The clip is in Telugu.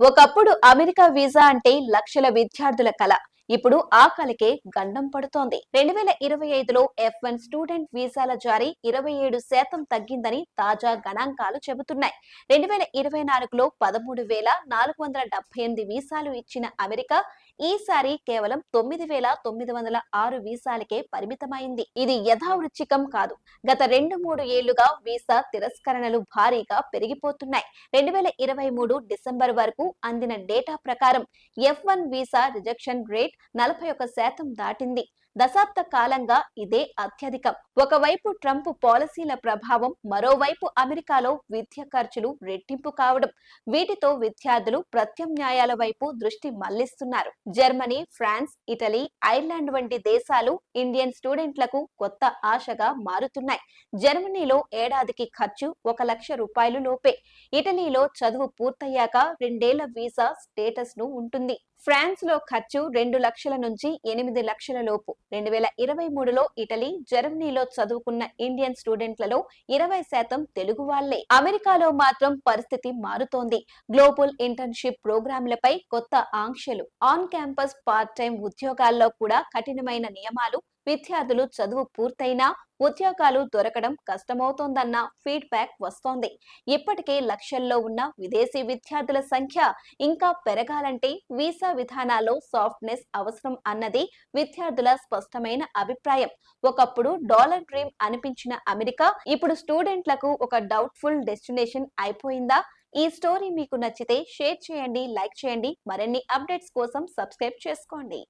ఒకప్పుడు అమెరికా వీసా అంటే లక్షల విద్యార్థుల కళ ఇప్పుడు ఆ గండం పడుతోంది. రెండు వేల ఇరవై ఐదులో ఎఫ్ వన్ స్టూడెంట్ వీసాల జారీ ఇరవై ఏడు శాతం తగ్గిందని తాజా గణాంకాలు చెబుతున్నాయి. రెండు వేల ఇరవై నాలుగులో పదమూడు వేల నాలుగు వందల డెబ్బై ఎనిమిది వీసాలు ఇచ్చిన అమెరికా ఈసారి కేవలం తొమ్మిది వేల తొమ్మిది వందల ఆరు వీసాలకే పరిమితమైంది. ఇది యథావృచ్చికం కాదు. గత రెండు మూడు ఏళ్ళుగా వీసా తిరస్కరణలు భారీగా పెరిగిపోతున్నాయి. రెండు వేల ఇరవై మూడు డిసెంబర్ వరకు అందిన డేటా ప్రకారం F one visa rejection rate నలభై ఒక శాతం దాటింది. దశాబ్ద కాలంగా ఇదే అత్యధికం. ఒకవైపు ట్రంప్ పాలసీల ప్రభావం మరోవైపు అమెరికాలో విద్య ఖర్చులు రెట్టింపు కావడం. వీటితో విద్యార్థులు ప్రత్యామ్నాయాల వైపు దృష్టి మళ్ళిస్తున్నారు జర్మనీ ఫ్రాన్స్ ఇటలీ ఐర్లాండ్ వంటి దేశాలు ఇండియన్ స్టూడెంట్లకు కొత్త ఆశగా మారుతున్నాయి. జర్మనీలో ఏడాదికి ఖర్చు ఒక లక్ష రూపాయలు లోపే. ఇటలీలో చదువు పూర్తయ్యాక రెండేళ్ళ వీసా స్టేటస్ను ఉంటుంది. ఫ్రాన్స్లో ఖర్చు రెండు లక్షల నుంచి ఎనిమిది లక్షల లోపు. రెండు వేల ఇరవై మూడులో ఇటలీ జర్మనీలో చదువుకున్న ఇండియన్ స్టూడెంట్లలో ఇరవై శాతం తెలుగు వాళ్ళే అమెరికాలో మాత్రం పరిస్థితి మారుతోంది. గ్లోబల్ ఇంటర్న్షిప్ ప్రోగ్రాంలపై కొత్త ఆంక్షలు. ఆన్ క్యాంపస్ పార్ట్ టైం ఉద్యోగాల్లో కూడా కఠినమైన నియమాలు విద్యార్థులు చదువు పూర్తయినా ఉద్యోగాలు దొరకడం కష్టమవుతోందన్న ఫీడ్బ్యాక్ వస్తోంది. ఇప్పటికే లక్షల్లో ఉన్న విదేశీ విద్యార్థుల సంఖ్య ఇంకా పెరగాలంటే వీసా విధానాల్లో సాఫ్ట్నెస్ అవసరం అన్నది విద్యార్థుల స్పష్టమైన అభిప్రాయం. ఒకప్పుడు డాలర్ డ్రీమ్ అనిపించిన అమెరికా ఇప్పుడు స్టూడెంట్లకు ఒక డౌట్ఫుల్ డెస్టినేషన్ అయిపోయిందా? ఈ స్టోరీ మీకు నచ్చితే షేర్ చేయండి లైక్ చేయండి. మరిన్ని అప్డేట్స్ కోసం సబ్స్క్రైబ్ చేసుకోండి.